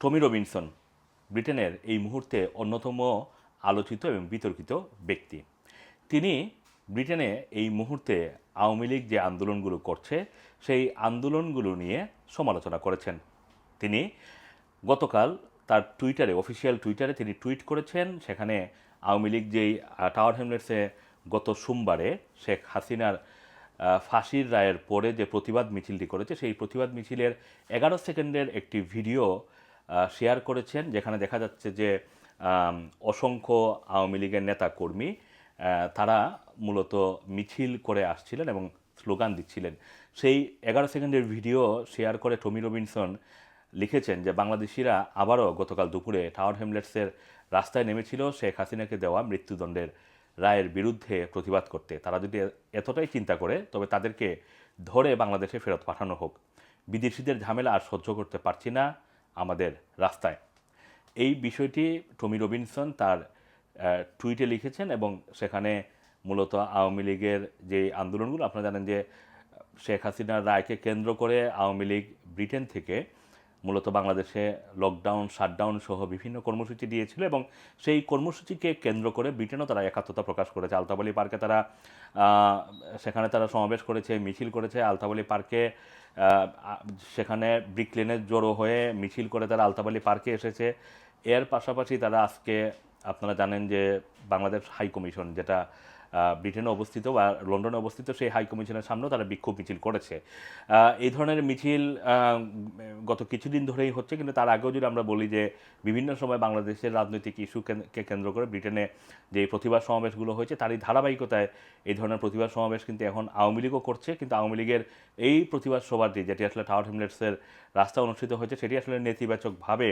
টমি Robinson, ব্রিটেনের এই মুহূর্তে অন্যতম আলোচিত এবং বিতর্কিত ব্যক্তি। তিনি ব্রিটেনে এই মুহূর্তে আওয়ামী লীগ যে আন্দোলনগুলো করছে, সেই আন্দোলনগুলো নিয়ে সমালোচনা করেছেন। তিনি গতকাল তার টুইটারে, অফিসিয়াল টুইটারে তিনি টুইট করেছেন, সেখানে আওয়ামী লীগ যেই টাওয়ার হ্যামলেটসে গত সোমবারে শেখ হাসিনার ফাঁসির রায়ের পরে যে প্রতিবাদ মিছিলটি করেছে, সেই প্রতিবাদ মিছিলের এগারো সেকেন্ডের একটি ভিডিও শেয়ার করেছেন, যেখানে দেখা যাচ্ছে যে অসংখ্য আওয়ামী লীগের নেতা কর্মী তারা মূলত মিছিল করে আসছিলেন এবং স্লোগান দিচ্ছিলেন। সেই এগারো সেকেন্ডের ভিডিও শেয়ার করে টমি রবিনসন লিখেছেন যে, বাংলাদেশিরা আবারও গতকাল দুপুরে টাওয়ার হ্যামলেটসের রাস্তায় নেমেছিল শেখ হাসিনাকে দেওয়া মৃত্যুদণ্ডের রায়ের বিরুদ্ধে প্রতিবাদ করতে। তারা যদি এতটাই চিন্তা করে, তবে তাদেরকে ধরে বাংলাদেশে ফেরত পাঠানো হোক। বিদেশিদের ঝামেলা আর সহ্য করতে পারছি না। আমাদের রাস্তায়। এই বিষয়টি টমি রবিনসন তার টুইটে লিখেছেন এবং সেখানে মূলত আওয়ামী লীগের যে আন্দোলনগুলো, আপনারা জানেন যে শেখ হাসিনার রায়কে কেন্দ্র করে আওয়ামী লীগ ব্রিটেন থেকে মূলত বাংলাদেশে লকডাউন শাটডাউন সহ বিভিন্ন কর্মসূচি দিয়েছিল এবং সেই কর্মসূচিকে কেন্দ্র করে ব্রিটেনও তারা একাত্মতা প্রকাশ করেছে। আলতাবালি পার্কে তারা সেখানে তারা সমাবেশ করেছে, মিছিল করেছে। আলতাবালি পার্কে সেখানে ব্রিক লেনে জড়ো হয়ে মিছিল করে তারা আলতাবালি পার্কে এসেছে। এর পাশাপাশি তারা আজকে, আপনারা জানেন যে বাংলাদেশ হাই কমিশন যেটা ব্রিটেনে অবস্থিত বা লন্ডনে অবস্থিত সেই হাই কমিশনের সামনেও তারা বিক্ষোভ মিছিল করেছে। এই ধরনের মিছিল গত কিছুদিন ধরেই হচ্ছে, কিন্তু তার আগেও যদি আমরা বলি যে বিভিন্ন সময় বাংলাদেশের রাজনৈতিক ইস্যুকে কেন্দ্র করে ব্রিটেনে যে প্রতিবাদ সমাবেশগুলো হয়েছে, তারই ধারাবাহিকতায় এই ধরনের প্রতিবাদ সমাবেশ কিন্তু এখন আওয়ামী লীগও করছে। কিন্তু আওয়ামী লীগের এই প্রতিবাদ সভাটি যেটি আসলে টাওয়ার হ্যামলেটসের রাস্তা অনুষ্ঠিত হয়েছে, সেটি আসলে নেতিবাচকভাবে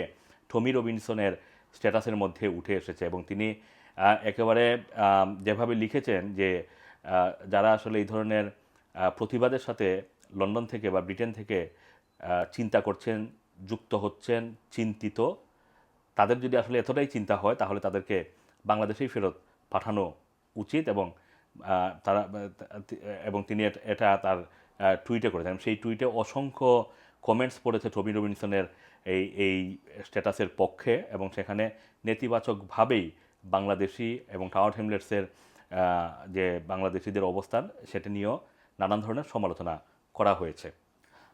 টমি রবিনসনের স্ট্যাটাসের মধ্যে উঠে এসেছে এবং তিনি একেবারে যেভাবে লিখেছেন যে যারা আসলে এই ধরনের প্রতিবাদের সাথে লন্ডন থেকে বা ব্রিটেন থেকে চিন্তা করছেন, যুক্ত হচ্ছেন, চিন্তিত। তাদের যদি আসলে এতটাই চিন্তা হয়, তাহলে তাদেরকে বাংলাদেশেই ফেরত পাঠানো উচিত এবং তারা এবং তিনি এটা তার টুইটে করেছেন। সেই টুইটে অসংখ্য কমেন্টস পড়েছে টমি রবিনসনের এই এই স্ট্যাটাসের পক্ষে এবং সেখানে নেতিবাচকভাবেই বাংলাদেশি এবং টাওয়ার হ্যামলেটসের যে বাংলাদেশিদের অবস্থান, সেটা নিয়েও নানান ধরনের সমালোচনা করা হয়েছে।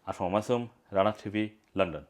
Ashwam Masum, Rana TV, London.